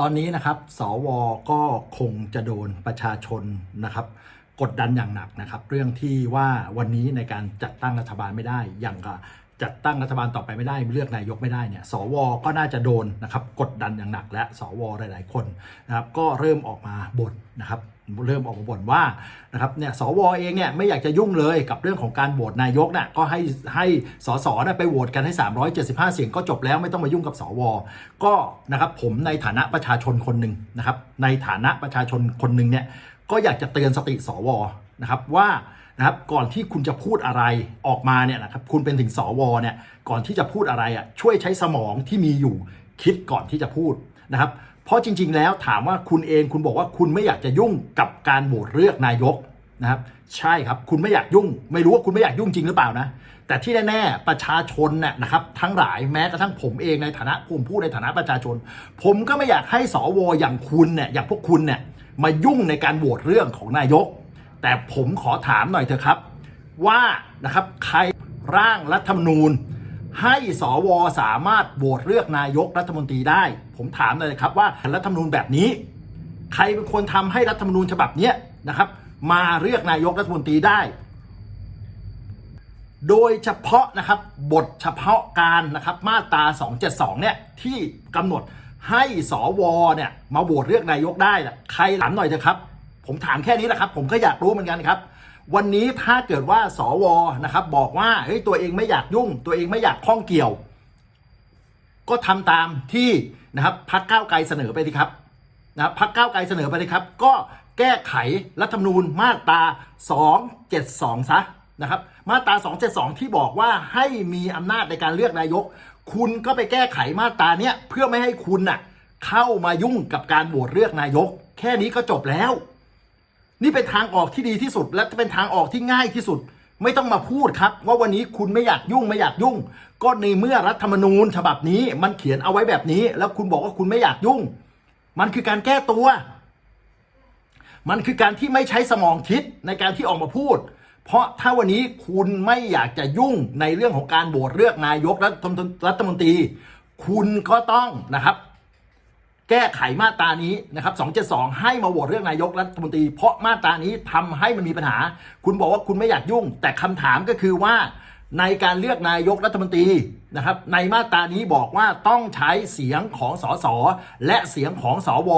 ตอนนี้นะครับ สวก็คงจะโดนประชาชนนะครับ กดดันอย่างหนักนะครับ เรื่องที่ว่าวันนี้ในการจัดตั้งรัฐบาลไม่ได้ อย่างกับจัดตั้งรัฐบาลต่อไปไม่ได้เลือกนายกไม่ได้เนี่ยสวก็น่าจะโดนนะครับ กดดันอย่างหนักและสวหลาย ๆ คนนะครับ ก็เริ่มออกมาบ่นนะครับ เริ่มออกมาบ่นว่านะครับเนี่ยสวเองเนี่ยไม่อยากจะยุ่งเลยกับเรื่องของการโหวตนายกน่ะก็ให้ให้สสน่ะไปโหวตกันให้ 375 เสียงก็จบแล้วไม่ต้องมายุ่งกับสว ก็นะครับผมในฐานะประชาชนคนหนึ่งนะครับในฐานะประชาชนคนหนึ่งเนี่ยก็อยากจะเตือนสติสวนะครับว่านะครับก่อนที่คุณจะพูดอะไรออกมาเนี่ยนะครับคุณเป็นถึงสวเนี่ยก่อนที่จะพูดอะไรอะช่วยใช้สมองที่มีอยู่คิดก่อนที่จะพูดนะครับ เพราะจริง ๆ แล้วถามว่าคุณเองคุณบอกว่าคุณไม่อยากจะยุ่งกับการโหวตเลือกนายกนะครับ ใช่ครับคุณไม่อยากยุ่ง ไม่รู้ว่าคุณไม่อยากยุ่งจริงหรือเปล่านะ แต่ที่แน่ๆประชาชนเนี่ยนะครับ ทั้งหลายแม้กระทั่งผมเองในฐานะผมพูดในฐานะประชาชน ผมก็ไม่อยากให้สวอย่างคุณเนี่ยอย่างพวกคุณเนี่ยมายุ่งในการโหวตเรื่องของนายก แต่ผมขอถามหน่อยเถอะครับ ว่านะครับใครร่างรัฐธรรมนูญ ให้สวสามารถโหวตเลือกนายกรัฐมนตรีได้ ผมถามเลยครับว่ารัฐธรรมนูญแบบนี้ ใครเป็นคนทำให้รัฐธรรมนูญฉบับนี้นะครับ มาเลือกนายกรัฐมนตรีได้ โดยเฉพาะนะครับบทเฉพาะการนะครับมาตรา 272 เนี่ยที่กำหนดให้สวเนี่ยมาโหวตเลือกนายกได้น่ะใครถามหน่อยเถอะครับ ผมถามแค่นี้แหละครับ ผมก็อยากรู้เหมือนกันครับ วันนี้ถ้าเกิดว่าสวนะครับบอกว่าเฮ้ยตัวเองไม่อยากยุ่ง ตัวเองไม่อยากข้องเกี่ยว ก็ทำตามที่นะครับพักเก้าไกลเสนอไปสิครับนะบพักเก้าไกลเสนอไปเลยครับ ก็แก้ไขรัฐธรรมนูญมาตรา 272 ซะนะครับ มาตรา 272 ที่บอกว่าให้มีอำนาจในการเลือกนายก คุณก็ไปแก้ไขมาตราเนี้ยเพื่อไม่ให้คุณน่ะเข้ามายุ่งกับการโหวตเลือกนายก แค่นี้ก็จบแล้ว นี่เป็นทางออกที่ดีที่สุด และเป็นทางออกที่ง่ายที่สุด ไม่ต้องมาพูดครับ ว่าวันนี้คุณไม่อยากยุ่งไม่อยากยุ่ง ก็ในเมื่อรัฐธรรมนูญ ฉบับนี้มันเขียนเอาไว้แบบนี้ แล้วคุณบอกว่าคุณไม่อยากยุ่ง มันคือการแก้ตัว มันคือการที่ไม่ใช้สมองคิดในการที่ออกมาพูด เพราะถ้าวันนี้คุณไม่อยากจะยุ่งในเรื่องของการโหวตเลือกนายกรัฐมนรัฐมนตรี คุณก็ต้องนะครับ แก้ไขมาตรานี้นะครับ272 ให้มาโหวตเรื่องนายกรัฐมนตรี เพราะมาตรานี้ทำให้มันมีปัญหา คุณบอกว่าคุณไม่อยากยุ่ง แต่คำถามก็คือว่า ในการเลือกนายกรัฐมนตรีนะครับ ในมาตรานี้บอกว่าต้องใช้เสียงของสสและเสียงของสว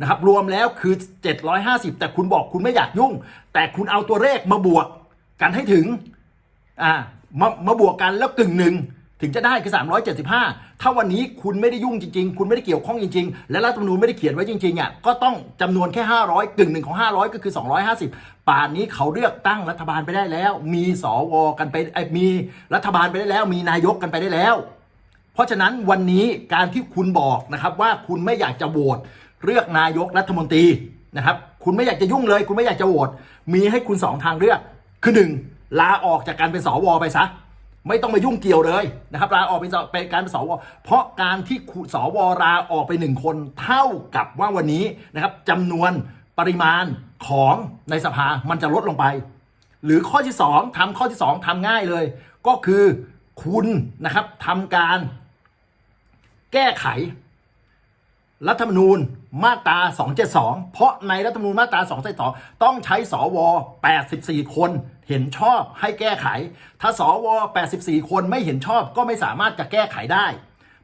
นะครับรวมแล้วคือ 750 แต่คุณบอกคุณไม่อยากยุ่ง แต่คุณเอาตัวเลขมาบวกกันให้ถึงอ่ามามาบวกกันแล้วกึ่งหนึ่ง ถึงจะได้คือ 375 ถ้าวันนี้คุณไม่ได้ยุ่งจริง ๆ คุณไม่ได้เกี่ยวข้องจริง ๆ และรัฐธรรมนูญไม่ได้เขียนไว้จริงๆอะก็ต้องจำนวนแค่ 500กึ่งหนึ่งของ 500 ก็คือ 250 ป่านนี้เขาเลือกตั้งรัฐบาลไปได้แล้ว มีสวกันไปมีรัฐบาลไปได้แล้ว มีนายกกันไปได้แล้ว เพราะฉะนั้นวันนี้การที่คุณบอกนะครับว่าคุณไม่อยากจะโหวตเลือกนายกรัฐมนตรีนะครับ คุณไม่อยากจะยุ่งเลย คุณไม่อยากจะโหวตมีให้คุณสองทางเลือกคือหนึ่งลาออกจากการเป็นสวไปซะ ไม่ต้องมายุ่งเกี่ยวเลยนะครับลาออกเป็นเป็นการเป็นสวเพราะการที่สวลาออกไปหนึ่งคนเท่ากับว่าวันนี้นะครับจำนวนปริมาณของในสภามันจะลดลงไป หรือข้อที่สองทำข้อที่สองทำง่ายเลย ก็คือคุณนะครับทำการแก้ไข รัฐธรรมนูญมาตรา 272 เพราะในรัฐธรรมนูญมาตรา 272 ต้องใช้สว 84 คนเห็นชอบให้แก้ไข ถ้าสว 84 คนไม่เห็นชอบก็ไม่สามารถจะแก้ไขได้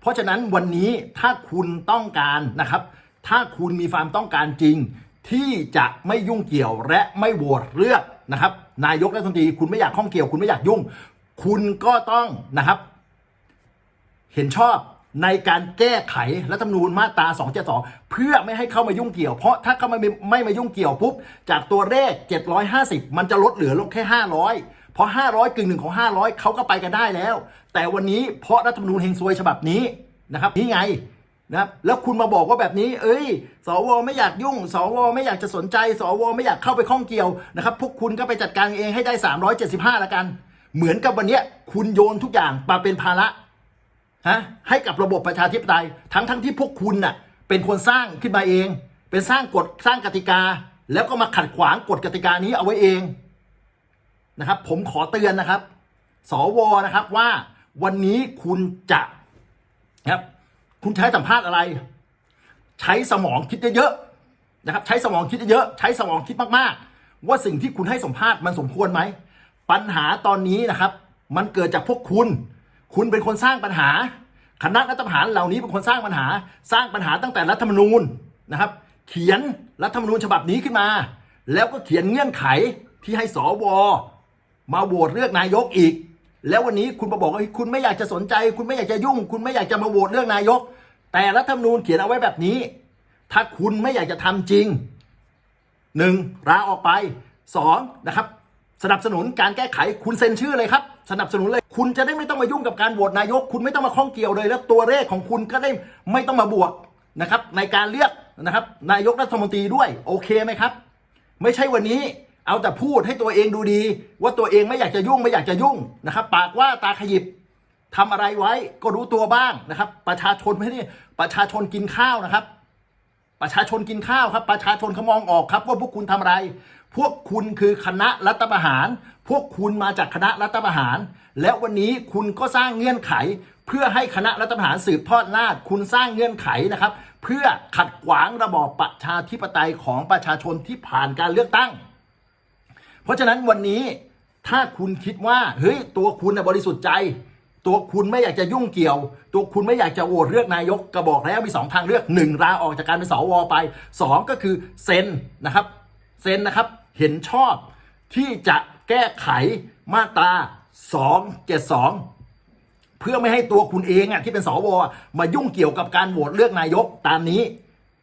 เพราะฉะนั้นวันนี้ถ้าคุณต้องการนะครับ ถ้าคุณมีความต้องการจริง ที่จะไม่ยุ่งเกี่ยวและไม่โหวตเลือกนะครับ นายกรัฐมนตรีคุณไม่อยากข้องเกี่ยว คุณไม่อยากยุ่ง คุณก็ต้องนะครับ เห็นชอบ ในการแก้ไขรัฐธรรมนูญมาตรา 272 เพื่อไม่ให้เข้ามายุ่งเกี่ยว เพราะถ้าเข้ามาไม่ไม่มายุ่งเกี่ยวปุ๊บ จากตัวเลข 750 มันจะลดเหลือลงแค่ 500 เพราะ 500กึ่งหนึ่งของ 500 เขาก็ไปกันได้แล้ว แต่วันนี้เพราะรัฐธรรมนูญเฮงซวยฉบับนี้นะครับนี่ไงนะครับแล้วคุณมาบอกว่าแบบนี้ เอ้ย สวไม่อยากยุ่ง สวไม่อยากจะสนใจ สวไม่อยากเข้าไปข้องเกี่ยวนะครับ พวกคุณก็ไปจัดการเองให้ได้ 375ละกัน เหมือนกับวันเนี้ยคุณโยนทุกอย่างมาเป็นภาระ ฮะให้กับระบบประชาธิปไตยทั้งทั้งที่พวกคุณน่ะเป็นคนสร้างขึ้นมาเอง เป็นสร้างกฎสร้างกติกา แล้วก็มาขัดขวางกฎกติกานี้เอาไว้เองนะครับ ผมขอเตือนนะครับ สวนะครับว่าวันนี้คุณจะนะครับคุณใช้สัมภาษณ์อะไร ใช้สมองคิดเยอะๆนะครับ ใช้สมองคิดเยอะๆใช้สมองคิดมากๆ ว่าสิ่งที่คุณให้สัมภาษณ์มันสมควรไหมปัญหาตอนนี้นะครับ มันเกิดจากพวกคุณ คุณเป็นคนสร้างปัญหา คณะรัฐประหารเหล่านี้เป็นคนสร้างปัญหา สร้างปัญหาตั้งแต่รัฐธรรมนูญนะครับ เขียนรัฐธรรมนูญฉบับนี้ขึ้นมา แล้วก็เขียนเงื่อนไขที่ให้สวมาโหวตเลือกนายกอีก แล้ววันนี้คุณมาบอกว่าคุณไม่อยากจะสนใจ คุณไม่อยากจะยุ่ง คุณไม่อยากจะมาโหวตเลือกนายก แต่รัฐธรรมนูญเขียนเอาไว้แบบนี้ ถ้าคุณไม่อยากจะทำจริงหนึ่งลาออกไปสองนะครับ สนับสนุนการแก้ไขคุณเซ็นชื่อเลยครับ สนับสนุนเลย คุณจะได้ไม่ต้องมายุ่งกับการโหวตนายก คุณไม่ต้องมาข้องเกี่ยวเลย แล้วตัวเลขของคุณก็ได้ไม่ต้องมาบวกนะครับในการเลือกนะครับนายกรัฐมนตรีด้วยโอเคไหมครับ ไม่ใช่วันนี้เอาแต่พูดให้ตัวเองดูดี ว่าตัวเองไม่อยากจะยุ่งไม่อยากจะยุ่งนะครับ ปากว่าตาขยิบทำอะไรไว้ก็รู้ตัวบ้างนะครับ ประชาชนไม่ได้ประชาชนกินข้าวนะครับ ประชาชนกินข้าวครับ ประชาชนเขามองออกครับ ว่าพวกคุณทำอะไร พวกคุณคือคณะรัฐประหาร พวกคุณมาจากคณะรัฐประหาร แล้ววันนี้คุณก็สร้างเงื่อนไข เพื่อให้คณะรัฐประหารสืบทอดอำนาจคุณสร้างเงื่อนไขนะครับ เพื่อขัดขวางระบอบประชาธิปไตยของประชาชนที่ผ่านการเลือกตั้ง เพราะฉะนั้นวันนี้ถ้าคุณคิดว่าเฮ้ยตัวคุณนะบริสุทธิ์ใจ ตัวคุณไม่อยากจะยุ่งเกี่ยว ตัวคุณไม่อยากจะโหวตเลือกนายกก็บอกแล้วมีสองทางเลือกหนึ่งลาออกจากการเป็นสวไปสองก็คือเซ็นนะครับเซ็นนะครับ เห็นชอบที่จะแก้ไขมาตรา 272 เพื่อไม่ให้ตัวคุณเองอะที่เป็นสวมายุ่งเกี่ยวกับการโหวตเลือกนายกตามนี้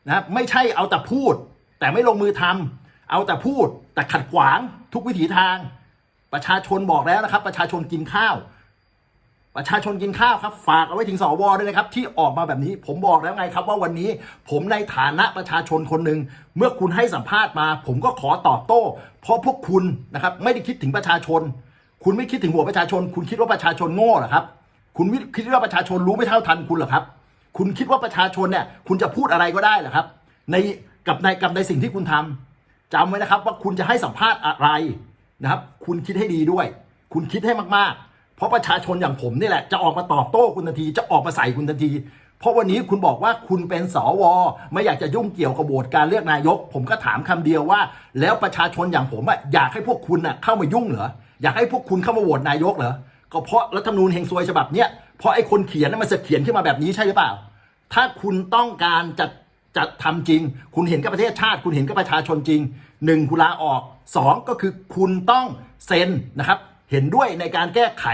นะครับไม่ใช่เอาแต่พูด แต่ไม่ลงมือทำเอาแต่พูดแต่ขัดขวางทุกวิถีทาง ประชาชนบอกแล้วนะครับ ประชาชนกินข้าว ประชาชนกินข้าวครับ ฝากเอาไว้ถึงสวด้วยนะครับ ที่ออกมาแบบนี้ผมบอกแล้วไงครับ ว่าวันนี้ผมในฐานะประชาชนคนหนึ่งเมื่อคุณให้สัมภาษณ์มา ผมก็ขอตอบโต้ เพราะพวกคุณนะครับไม่ได้คิดถึงประชาชน คุณไม่คิดถึงหัวประชาชน คุณคิดว่าประชาชนโง่เหรอครับ คุณคิดว่าประชาชนรู้ไม่เท่าทันคุณเหรอครับ คุณคิดว่าประชาชนเนี่ยคุณจะพูดอะไรก็ได้เหรอครับ ในกับในกับในสิ่งที่คุณทำจำไว้นะครับว่าคุณจะให้สัมภาษณ์อะไรนะครับ คุณคิดให้ดีด้วย คุณคิดให้มากๆ เพราะประชาชนอย่างผมนี่แหละจะออกมาตอบโต้คุณทันทีจะออกมาใส่คุณทันที เพราะวันนี้คุณบอกว่าคุณเป็นสวไม่อยากจะยุ่งเกี่ยวกับโหวตการเลือกนายก ผมก็ถามคำเดียวว่า แล้วประชาชนอย่างผมอะอยากให้พวกคุณอะเข้ามายุ่งเหรออยากให้พวกคุณเข้ามาโหวตนายกเหรอก็เพราะรัฐธรรมนูญแห่งซวยฉบับเนี้ยเพราะไอ้คนเขียนนั้นมันจะเขียนขึ้นมาแบบนี้ใช่หรือเปล่า ถ้าคุณต้องการจะจะทำจริง คุณเห็นกับประเทศชาติ คุณเห็นกับประชาชนจริงหนึ่งคุณลาออกสองก็คือคุณต้องเซ็นนะครับ เห็นด้วยในการแก้ไข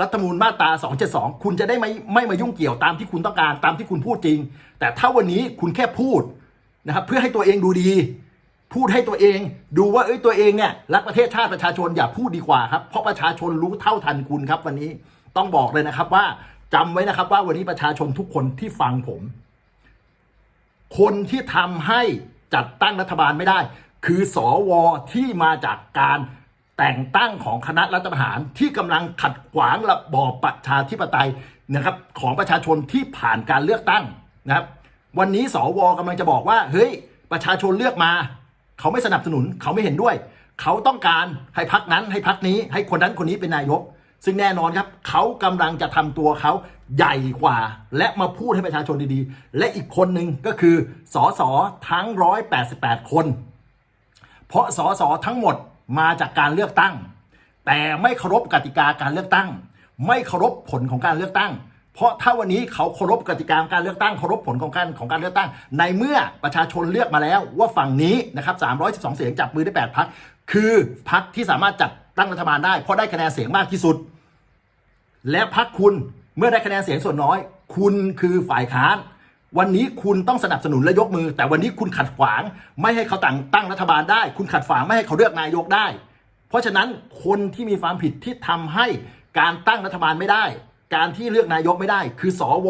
รัฐธรรมนูญมาตรา 272 คุณจะได้ไม่ไม่มายุ่งเกี่ยวตามที่คุณต้องการตามที่คุณพูดจริง แต่ถ้าวันนี้คุณแค่พูดนะครับเพื่อให้ตัวเองดูดี พูดให้ตัวเองดูว่าเอ้ยตัวเองเนี่ยรักประเทศชาติประชาชนอย่าพูดดีกว่าครับเพราะประชาชนรู้เท่าทันคุณครับ วันนี้ต้องบอกเลยนะครับว่าจำไว้นะครับว่าวันนี้ประชาชนทุกคนที่ฟังผม คนที่ทำให้จัดตั้งรัฐบาลไม่ได้ คือสอวอที่มาจากการ แต่งตั้งของคณะรัฐประหารที่กำลังขัดขวางระบอบประชาธิปไตยนะครับของประชาชนที่ผ่านการเลือกตั้งนะครับ วันนี้สวกำลังจะบอกว่าเฮ้ยประชาชนเลือกมา เขาไม่สนับสนุนเขาไม่เห็นด้วย เขาต้องการให้พักนั้นให้พักนี้ให้คนนั้นคนนี้เป็นนายก ซึ่งแน่นอนครับ เขากำลังจะทำตัวเขาใหญ่กว่า และมาพูดให้ประชาชนดีๆ และอีกคนหนึ่งก็คือสอสอทั้ง 188 คน เพราะสอสอทั้งหมด มาจากการเลือกตั้ง แต่ไม่เคารพกติกาการเลือกตั้ง ไม่เคารพผลของการเลือกตั้ง เพราะถ้าวันนี้เขาเคารพกติกาการเลือกตั้งเคารพผลของการของการเลือกตั้ง ในเมื่อประชาชนเลือกมาแล้วว่าฝั่งนี้นะครับ312 เสียงจับมือได้ 8พักคือพักที่สามารถจัดตั้งรัฐบาลได้เพราะได้คะแนนเสียงมากที่สุด และพักคุณเมื่อได้คะแนนเสียงส่วนน้อย คุณคือฝ่ายค้าน วันนี้คุณต้องสนับสนุนและยกมือ แต่วันนี้คุณขัดขวาง ไม่ให้เขาตั้งตั้งรัฐบาลได้ คุณขัดขวางไม่ให้เขาเลือกนายกได้ เพราะฉะนั้นคนที่มีความผิดที่ทำให้การตั้งรัฐบาลไม่ได้ การที่เลือกนายกไม่ได้ คือสว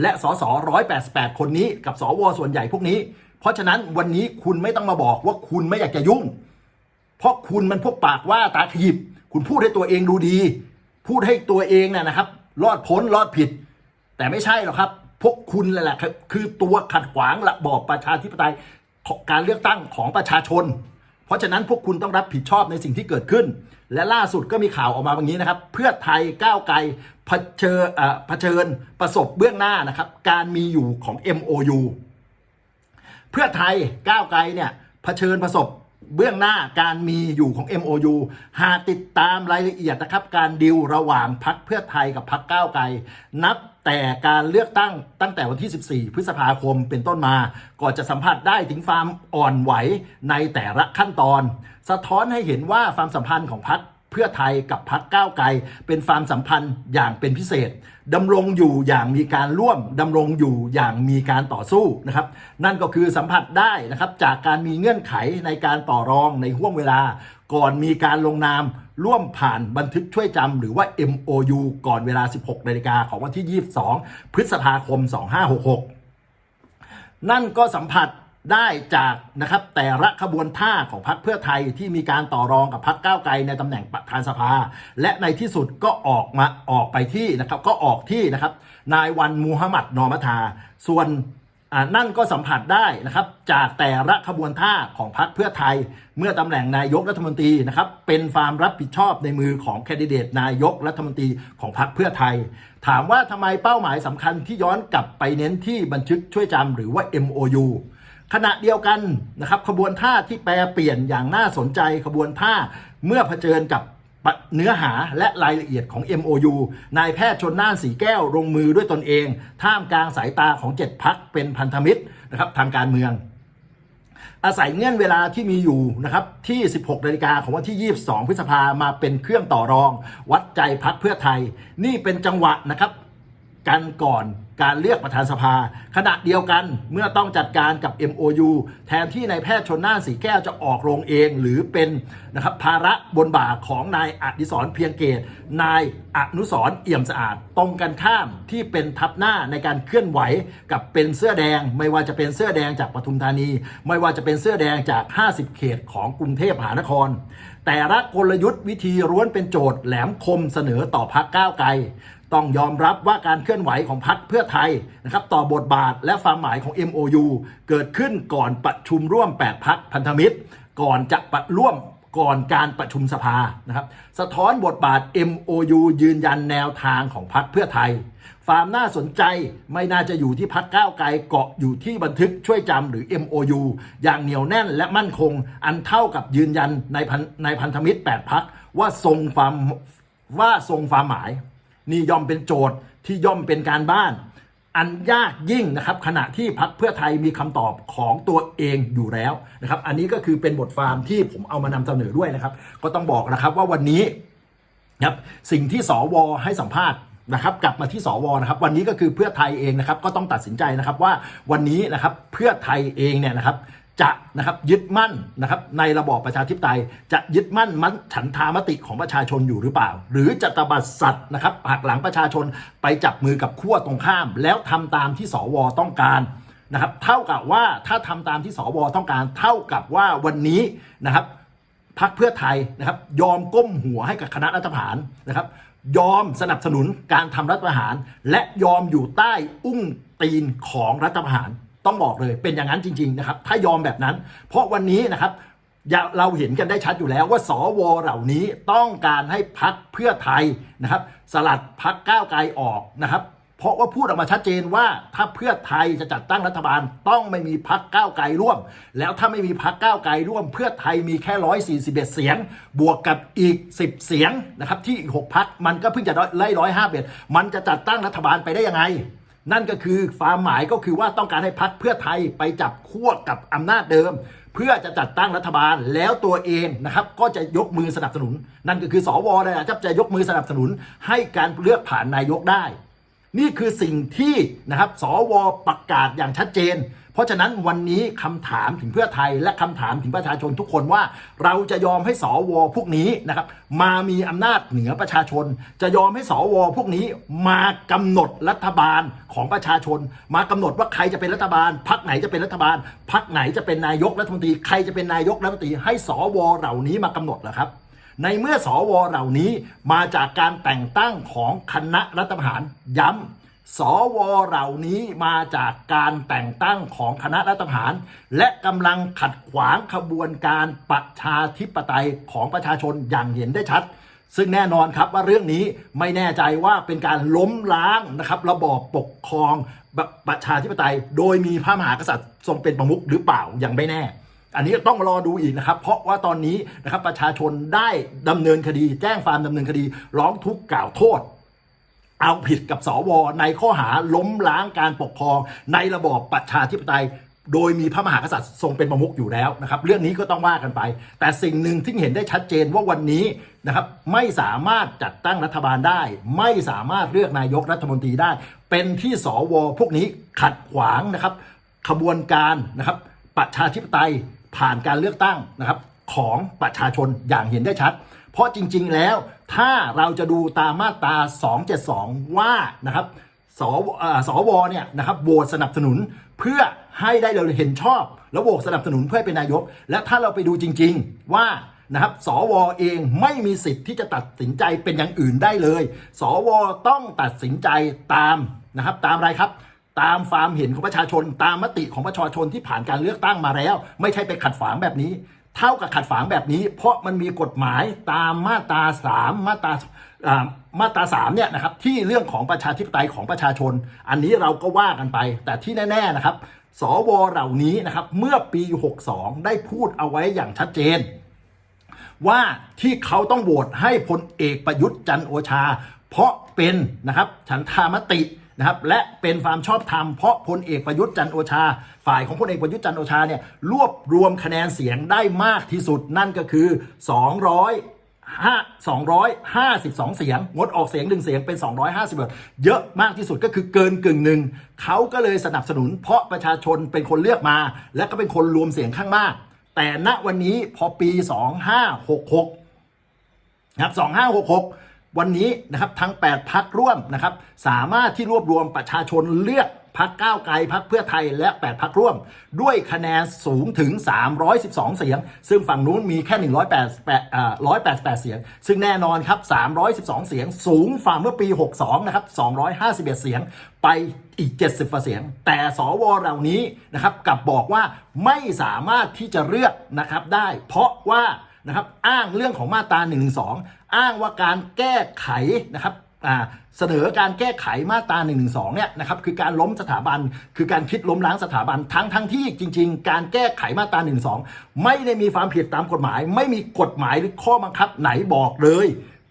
และสส188คนนี้กับสวส่วนใหญ่พวกนี้ เพราะฉะนั้นวันนี้คุณไม่ต้องมาบอกว่าคุณไม่อยากจะยุ่ง เพราะคุณมันพวกปากว่าตาขยิบ คุณพูดให้ตัวเองดูดี พูดให้ตัวเองเนี่ยนะครับ รอดพ้นรอดผิด แต่ไม่ใช่หรอกครับ พวกคุณแหละครับคือตัวขัดขวางระบอบประชาธิปไตยการเลือกตั้งของประชาชน เพราะฉะนั้นพวกคุณต้องรับผิดชอบในสิ่งที่เกิดขึ้น และล่าสุดก็มีข่าวออกมาแบบนี้นะครับ เพื่อไทยก้าวไกลเผชิญเผชิญประสบเบื้องหน้านะครับ การมีอยู่ของ MOU พื่อไทยก้าวไกลเนี่ยเผชิญประสบเบื้องหน้าการมีอยู่ของ MOU หากติดตามรายละเอียดนะครับ การดิวระหว่างพักเพื่อไทยกับพักก้าวไกล นับ แต่การเลือกตั้งตั้งแต่วันที่ 14 พฤษภาคมเป็นต้นมา ก็จะสัมผัสได้ถึงความอ่อนไหวในแต่ละขั้นตอน สะท้อนให้เห็นว่าความสัมพันธ์ของพักเพื่อไทยกับพักก้าวไกล เป็นความสัมพันธ์อย่างเป็นพิเศษดำรงอยู่อย่างมีการร่วมดำรงอยู่อย่างมีการต่อสู้นะครับ นั่นก็คือสัมผัสได้นะครับจากการมีเงื่อนไขในการต่อรองในห่วงเวลา ก่อนมีการลงนามร่วมผ่านบันทึกช่วยจำหรือว่า MOU ก่อนเวลา 16นาฬิกาของวันที่ 22 พฤษภาคม 2566 นั่นก็สัมผัสได้จากนะครับแต่ละขบวนท่าของพรรคเพื่อไทยที่มีการต่อรองกับพรรคก้าวไกลในตำแหน่งประธานสภา และในที่สุดก็ออกมาออกไปที่นะครับก็ออกที่นะครับนายวันมูฮัมหมัดนอมัทา ส่วน นั่นก็สัมผัสได้นะครับจากแต่ละขบวนท่าของพรรคเพื่อไทย เมื่อตำแหน่งนายกรัฐมนตรีนะครับเป็นความรับผิดชอบในมือของแคนดิเดตนายกรัฐมนตรีของพรรคเพื่อไทย ถามว่าทำไมเป้าหมายสำคัญที่ย้อนกลับไปเน้นที่บันทึกช่วยจำหรือว่า MOU ขณะเดียวกันนะครับขบวนท่าที่แปรเปลี่ยนอย่างน่าสนใจขบวนท่าเมื่อเผชิญกับ เนื้อหาและรายละเอียดของ MOU นายแพทย์ชนน่านสีแก้วลงมือด้วยตนเอง ท่ามกลางสายตาของ 7พักเป็นพันธมิตรนะครับทางการเมือง อาศัยเงื่อนเวลาที่มีอยู่นะครับที่ 16นาฬิกาของวันที่ 22 พฤษภามาเป็นเครื่องต่อรอง วัดใจพักเพื่อไทย นี่เป็นจังหวะนะครับ กันก่อนการเลือกประธานสภา ขณะเดียวกันเมื่อต้องจัดการกับ MOU แทนที่นายแพทย์ชนน่านสีแก้วจะออกโรงเอง หรือเป็นนะครับภาระบนบ่าของนายอดิศรเพียงเกต นายอนุสรณ์เอี่ยมสะอาด ตรงกันข้ามที่เป็นทับหน้าในการเคลื่อนไหวกับเป็นเสื้อแดง ไม่ว่าจะเป็นเสื้อแดงจากปทุมธานี ไม่ว่าจะเป็นเสื้อแดงจาก 50 เขตของกรุงเทพมหานคร แต่ละกลยุทธ์วิธีร้วนเป็นโจทย์แหลมคมเสนอต่อพักก้าวไกล ต้องยอมรับว่าการเคลื่อนไหวของพรรคเพื่อไทยนะครับต่อบทบาทและความหมายของ MOU เกิดขึ้นก่อนประชุมร่วม 8 พักพันธมิตร ก่อนจะประร่วมก่อนการประชุมสภานะครับสะท้อนบทบาท MOU ยืนยันแนวทางของพรรคเพื่อไทย ความน่าสนใจไม่น่าจะอยู่ที่พักก้าวไกลเกาะอยู่ที่บันทึกช่วยจำหรือ MOU อย่างเหนียวแน่นและมั่นคง อันเท่ากับยืนยันในพันในพันธมิตร 8 พักว่าทรงความว่าทรงความหมาย นี่ย่อมเป็นโจทย์ที่ย่อมเป็นการบ้าน อันยากยิ่งนะครับ ขณะที่พักเพื่อไทยมีคำตอบของตัวเองอยู่แล้วนะครับ อันนี้ก็คือเป็นบทความที่ผมเอามานำเสนอด้วยนะครับ ก็ต้องบอกนะครับว่าวันนี้นะครับสิ่งที่สวให้สัมภาษณ์นะครับกลับมาที่สวนะครับ วันนี้ก็คือเพื่อไทยเองนะครับ ก็ต้องตัดสินใจนะครับว่าวันนี้นะครับเพื่อไทยเองเนี่ยนะครับ จะนะครับยึดมั่นนะครับในระบอบประชาธิปไตย จะยึดมั่นมันฉันทามติของประชาชนอยู่หรือเปล่า หรือจะตบัดสัตว์นะครับหักหลังประชาชนไปจับมือกับขั้วตรงข้าม แล้วทำตามที่สวต้องการนะครับ เท่ากับว่าถ้าทำตามที่สวต้องการ เท่ากับว่าวันนี้นะครับพักเพื่อไทยนะครับยอมก้มหัวให้กับคณะรัฐประหารนะครับ ยอมสนับสนุนการทำรัฐประหาร และยอมอยู่ใต้อุ้งตีนของรัฐประหาร ต้องบอกเลยเป็นอย่างนั้นจริง ๆ นะครับ ถ้ายอมแบบนั้น เพราะวันนี้นะครับเราเห็นกันได้ชัดอยู่แล้วว่าสวเหล่านี้ต้องการให้พักเพื่อไทยนะครับ สลัดพักก้าวไกลออกนะครับ เพราะว่าพูดออกมาชัดเจนว่าถ้าเพื่อไทยจะจัดตั้งรัฐบาล ต้องไม่มีพักก้าวไกลร่วม แล้วถ้าไม่มีพักก้าวไกลร่วม เพื่อไทยมีแค่141เสียง บวกกับอีก10เสียงนะครับที่อีก6พักมันก็เพิ่งจะไล่ร้อยห้าเบ็ดมันจะจัดตั้งรัฐบาลไปได้ยังไง นั่นก็คือความหมายก็คือว่าต้องการให้พักเพื่อไทยไปจับขั้วกับอำนาจเดิม เพื่อจะจัดตั้งรัฐบาลแล้วตัวเองนะครับ ก็จะยกมือสนับสนุน นั่นก็คือสวนะครับจะยกมือสนับสนุนให้การเลือกผ่านนายกได้ นี่คือสิ่งที่นะครับสวประกาศอย่างชัดเจน เพราะฉะนั้นวันนี้คำถามถึงเพื่อไทยและคำถามถึงประชาชนทุกคนว่า เราจะยอมให้สวพวกนี้นะครับมามีอำนาจเหนือประชาชน จะยอมให้สวพวกนี้มากำหนดรัฐบาลของประชาชน มากำหนดว่าใครจะเป็นรัฐบาลพักไหนจะเป็นรัฐบาลพักไหนจะเป็นนายกรัฐมนตรีใครจะเป็นนายกรัฐมนตรีให้สวเหล่านี้มากำหนดเหรอครับในเมื่อสวเหล่านี้มาจากการแต่งตั้งของคณะรัฐประหารย้ำ สวเหล่านี้มาจากการแต่งตั้งของคณะรัฐประหาร และกำลังขัดขวางขบวนการประชาธิปไตยของประชาชนอย่างเห็นได้ชัด ซึ่งแน่นอนครับว่าเรื่องนี้ไม่แน่ใจว่าเป็นการล้มล้างนะครับ ระบอบปกครองประชาธิปไตย โดยมีพระมหากษัตริย์ทรงเป็นประมุขหรือเปล่ายังไม่แน่อันนี้ต้องรอดูอีกนะครับ เพราะว่าตอนนี้นะครับประชาชนได้ดำเนินคดี แจ้งความดำเนินคดี ร้องทุกข์กล่าวโทษ เอาผิดกับสวในข้อหาล้มล้างการปกครองในระบอบประชาธิปไตยโดยมีพระมหากษัตริย์ทรงเป็นประมุขอยู่แล้วนะครับ เรื่องนี้ก็ต้องว่ากันไป แต่สิ่งหนึ่งที่เห็นได้ชัดเจนว่าวันนี้นะครับไม่สามารถจัดตั้งรัฐบาลได้ ไม่สามารถเลือกนายกรัฐมนตรีได้ เป็นที่สวพวกนี้ขัดขวางนะครับขบวนการนะครับประชาธิปไตยผ่านการเลือกตั้งนะครับ ของประชาชนอย่างเห็นได้ชัด เพราะจริง ๆ แล้วถ้าเราจะดูตามมาตรา 272 ว่านะครับสวเอ่อสวเนี่ยนะครับโหวตสนับสนุนเพื่อให้ได้เราเห็นชอบ แล้วโหวตสนับสนุนเพื่อเป็นนายก และถ้าเราไปดูจริง ๆ ว่านะครับ สวเองไม่มีสิทธิ์ที่จะตัดสินใจเป็นอย่างอื่นได้เลย สวต้องตัดสินใจตามนะครับตามอะไรครับ ตามความเห็นของประชาชน ตามมติของประชาชนที่ผ่านการเลือกตั้งมาแล้ว ไม่ใช่ไปขัดฝางแบบนี้ เท่ากับขัดฝางแบบนี้ เพราะมันมีกฎหมายตามมาตรา3มมาตรามาตรา3เนี่ยนะครับที่เรื่องของประชาธิปไตยของประชาชน อันนี้เราก็ว่ากันไป แต่ที่แน่ ๆนะครับ สวเหล่านี้นะครับเมื่อปี 62 ได้พูดเอาไว้อย่างชัดเจน ว่าที่เขาต้องโหวตให้พลเอกประยุทธ์จันโอชา เพราะเป็นนะครับฉันทามติ นะครับและเป็นความชอบธรรมเพราะพลเอกประยุทธ์จันโอชา ฝ่ายของพลเอกประยุทธ์จันโอชาเนี่ยรวบรวมคะแนนเสียงได้มากที่สุดนั่นก็คือ 200ห้า252 เสียง งดออกเสียงหนึ่งเสียงเป็น 250เยอะมากที่สุดก็คือเกินกึ่งหนึ่ง เขาก็เลยสนับสนุนเพราะประชาชนเป็นคนเลือกมา และก็เป็นคนรวมเสียงข้างมาก แต่ณวันนี้พอปี 2566นะครับ2566 วันนี้นะครับทั้ง 8 พักร่วมนะครับสามารถที่รวบรวมประชาชนเลือกพักก้าวไกลพักเพื่อไทยและ 8 พักร่วม ด้วยคะแนนสูงถึง 312 เสียง ซึ่งฝั่งนู้นมีแค่ 188อ่า188 เสียง ซึ่งแน่นอนครับ 312 เสียง สูงฝ่าเมื่อปี 62 นะครับ 251 เสียงไปอีก 70เสียง แต่สวเหล่านี้นะครับกลับบอกว่าไม่สามารถที่จะเลือกนะครับได้ เพราะว่า นะครับอ้างเรื่องของมาตรา1นึอ้างว่าการแก้ไขนะครับเสนอการแก้ไขมาตรา1นึเนี่ยนะครับคือการล้มสถาบัน คือการคิดล้มล้างสถาบันทั้งทั้งที่จริง ๆ การแก้ไขมาตรา1นึไม่ได้มีความผิดตามกฎหมาย ไม่มีกฎหมายหรือข้อบังคับไหนบอกเลย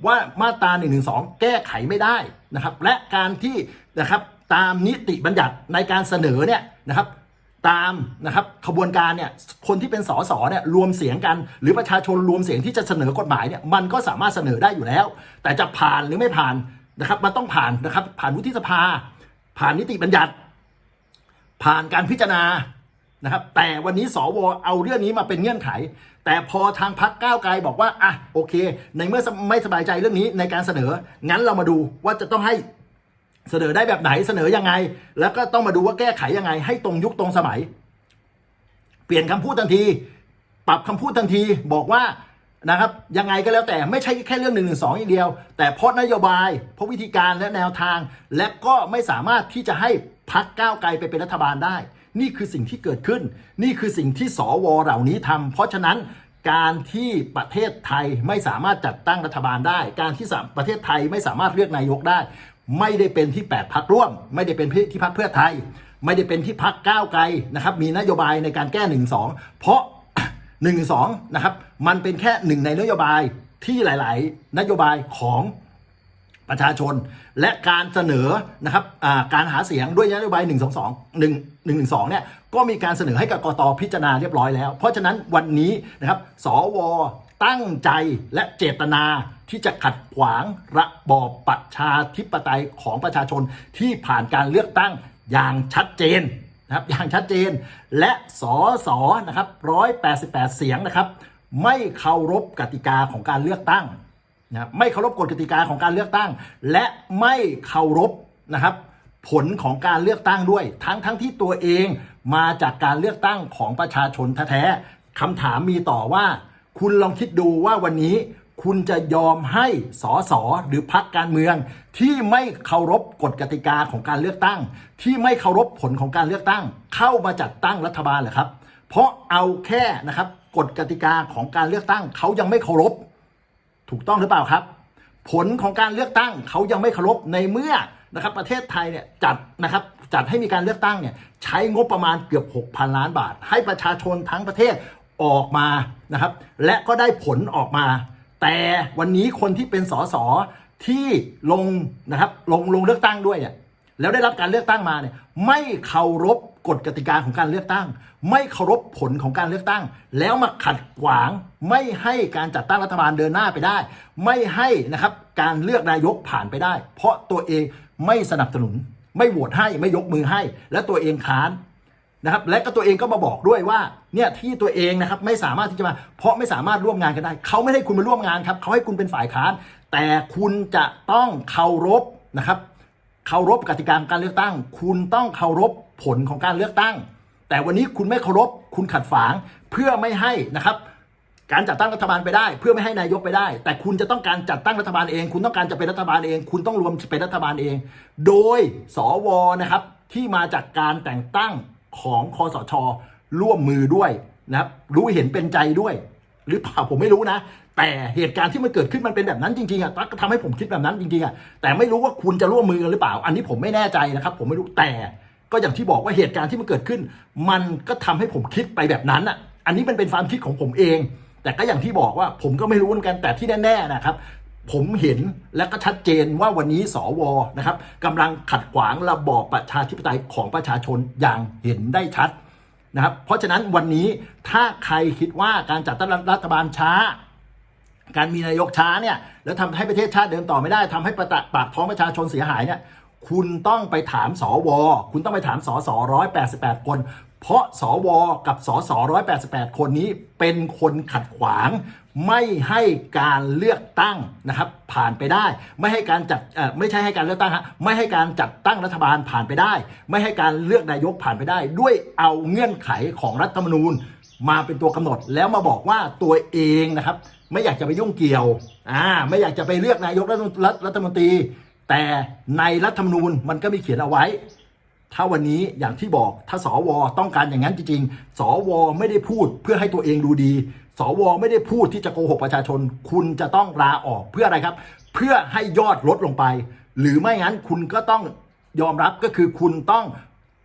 ว่ามาตรา1นึแก้ไขไม่ได้นะครับและการที่นะครับตามนิติบัญญัติในการเสนอเนี่ยนะครับ ตามนะครับขบวนการเนี่ยคนที่เป็นสสเนี่ยรวมเสียงกัน หรือประชาชนรวมเสียงที่จะเสนอกฎหมายเนี่ยมันก็สามารถเสนอได้อยู่แล้ว แต่จะผ่านหรือไม่ผ่านนะครับมันต้องผ่านนะครับผ่านวุฒิสภา ผ่านนิติบัญญัติ ผ่านการพิจารณานะครับแต่วันนี้สวเอาเรื่องนี้มาเป็นเงื่อนไข แต่พอทางพักก้าวไกลบอกว่าอะโอเค ในเมื่อไม่สบายใจเรื่องนี้ในการเสนอ งั้นเรามาดูว่าจะต้องให้ เสนอได้แบบไหนเสนอยังไง แล้วก็ต้องมาดูว่าแก้ไขยังไง ให้ตรงยุคตรงสมัย เปลี่ยนคำพูดทันที ปรับคำพูดทันทีบอกว่านะครับยังไงก็แล้วแต่ไม่ใช่แค่เรื่องหนึ่งหนึ่งสองอย่างเดียว แต่เพราะนโยบายเพราะวิธีการและแนวทาง และก็ไม่สามารถที่จะให้พักก้าวไกลไปเป็นรัฐบาลได้ นี่คือสิ่งที่เกิดขึ้น นี่คือสิ่งที่สวเหล่านี้ทำเพราะฉะนั้นการที่ประเทศไทยไม่สามารถจัดตั้งรัฐบาลได้ การที่ประเทศไทยไม่สามารถเลือกนายกได้ ไม่ได้เป็นที่ 8พักร่วม ไม่ได้เป็นที่พักเพื่อไทย ไม่ได้เป็นที่พักก้าวไกลนะครับ มีนโยบายในการแก้1นึเพราะ1นึนะครับ มันเป็นแค่หนึ่งในนโยบายที่หลาย ๆ นโยบายของประชาชน และการเสนอนะครับการหาเสียงด้วยนโยบาย 1 2 2 1 1 1 2เนี่ยก็มีการเสนอให้กับกตพิจารณาเรียบร้อยแล้ว เพราะฉะนั้นวันนี้นะครับสวตั้งใจและเจตนา ที่จะขัดขวางระบอบประชาธิปไตยของประชาชนที่ผ่านการเลือกตั้งอย่างชัดเจนนะครับอย่างชัดเจนและสอสอนะครับ188เสียงนะครับไม่เคารพกติกาของการเลือกตั้งนะไม่เคารพกฎกติกาของการเลือกตั้ง และไม่เคารพนะครับผลของการเลือกตั้งด้วย ทั้งทั้งที่ตัวเองมาจากการเลือกตั้งของประชาชนแท้ๆคำถามมีต่อว่า คุณลองคิดดูว่าวันนี้ คุณจะยอมให้สอสอหรือพักการเมือง ที่ไม่เคารพกฎกติกาของการเลือกตั้ง ที่ไม่เคารพผลของการเลือกตั้ง เข้ามาจัดตั้งรัฐบาลเหรอครับ เพราะเอาแค่นะครับกฎกติกาของการเลือกตั้ง เขายังไม่เคารพ ถูกต้องหรือเปล่าครับ ผลของการเลือกตั้งเขายังไม่เคารพในเมื่อนะครับประเทศไทยเนี่ยจัดนะครับจัดให้มีการเลือกตั้งเนี่ยใช้งบประมาณเกือบ 6,000 ล้านบาท ให้ประชาชนทั้งประเทศออกมานะครับและก็ได้ผลออกมา แต่วันนี้คนที่เป็นสสที่ลงนะครับลงลงเลือกตั้งด้วยเนี่ยแล้วได้รับการเลือกตั้งมาเนี่ยไม่เคารพกฎกติกาของการเลือกตั้ง ไม่เคารพผลของการเลือกตั้ง แล้วมาขัดขวางไม่ให้การจัดตั้งรัฐบาลเดินหน้าไปได้ ไม่ให้นะครับการเลือกนายกผ่านไปได้ เพราะตัวเองไม่สนับสนุน ไม่โหวตให้ไม่ยกมือให้ และตัวเองค้าน นะครับและก็ตัวเองก็มาบอกด้วยว่าเนี่ยที่ตัวเองนะครับไม่สามารถที่จะมา เพราะไม่สามารถร่วมงานกันได้ เขาไม่ให้คุณมาร่วมงานครับเขาให้คุณเป็นฝ่ายค้าน แต่คุณจะต้องเคารพนะครับเคารพกติกาการเลือกตั้ง คุณต้องเคารพผลของการเลือกตั้ง แต่วันนี้คุณไม่เคารพคุณขัดฝางเพื่อไม่ให้นะครับการจัดตั้งรัฐบาลไปได้ เพื่อไม่ให้นายกไปได้ แต่คุณจะต้องการจัดตั้งรัฐบาลเอง คุณต้องการจะเป็นรัฐบาลเอง คุณต้องรวมเป็นรัฐบาลเอง โดยสวนะครับที่มาจากการแต่งตั้ง ของคอสช ร่วมมือด้วยนะครับรู้เห็นเป็นใจด้วย หรือเปล่าผมไม่รู้นะ แต่เหตุการณ์ที่มันเกิดขึ้นมันเป็นแบบนั้นจริงๆอะก็ทำให้ผมคิดแบบนั้นจริงๆอะแต่ไม่รู้ว่าคุณจะร่วมมือกันหรือเปล่า อันนี้ผมไม่แน่ใจนะครับ ผมไม่รู้แต่ก็อย่างที่บอกว่าเหตุการณ์ที่มันเกิดขึ้น มันก็ทำให้ผมคิดไปแบบนั้นอะอันนี้มันเป็นความคิดของผมเอง แต่ก็อย่างที่บอกว่าผมก็ไม่รู้เหมือนกันแต่ที่แน่ๆนะครับ ผมเห็นและก็ชัดเจนว่าวันนี้สวนะครับกำลังขัดขวางระบอบประชาธิปไตยของประชาชนอย่างเห็นได้ชัดนะครับ เพราะฉะนั้นวันนี้ถ้าใครคิดว่าการจัดตั้งรัฐบาลช้า การมีนายกช้าเนี่ยแล้วทำให้ประเทศชาติเดินต่อไม่ได้ทำให้ประตะปากท้องประชาชนเสียหายเนี่ยคุณต้องไปถามสว คุณต้องไปถามสสร้อยแปดสิบแปดคน เพราะสว กับสสร้อยแปดสิบแปดคนนี้เป็นคนขัดขวาง ไม่ให้การเลือกตั้งนะครับผ่านไปได้ ไม่ให้การจัดไม่ใช่ให้การเลือกตั้งฮะไม่ให้การจัดตั้งรัฐบาลผ่านไปได้ ไม่ให้การเลือกนายกผ่านไปได้ ด้วยเอาเงื่อนไขของรัฐธรรมนูญ มาเป็นตัวกำหนดแล้วมาบอกว่าตัวเองนะครับ ไม่อยากจะไปยุ่งเกี่ยวอ่าไม่อยากจะไปเลือกนายกรัฐรีรัฐมนตรี แต่ในรัฐธรรมนูญมันก็มีเขียนเอาไว้ ถ้าวันนี้อย่างที่บอกถ้าสวต้องการอย่างนั้นจริงๆสวไม่ได้พูดเพื่อให้ตัวเองดูดี สวไม่ได้พูดที่จะโกหกประชาชน คุณจะต้องลาออกเพื่ออะไรครับ เพื่อให้ยอดลดลงไป หรือไม่งั้นคุณก็ต้องยอมรับก็คือคุณต้อง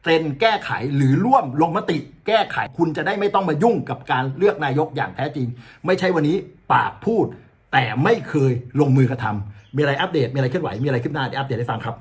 เซ็นแก้ไขหรือร่วมลงมติ แก้ไขคุณจะได้ไม่ต้องมายุ่งกับการเลือกนายกอย่างแท้จริง ไม่ใช่วันนี้ปากพูด แต่ไม่เคยลงมือกระทำมีอะไรอัปเดตมีอะไรเคลื่อนไหวมีอะไรขึ้นหน้าเดี๋ยวอัปเดตให้ฟังครับ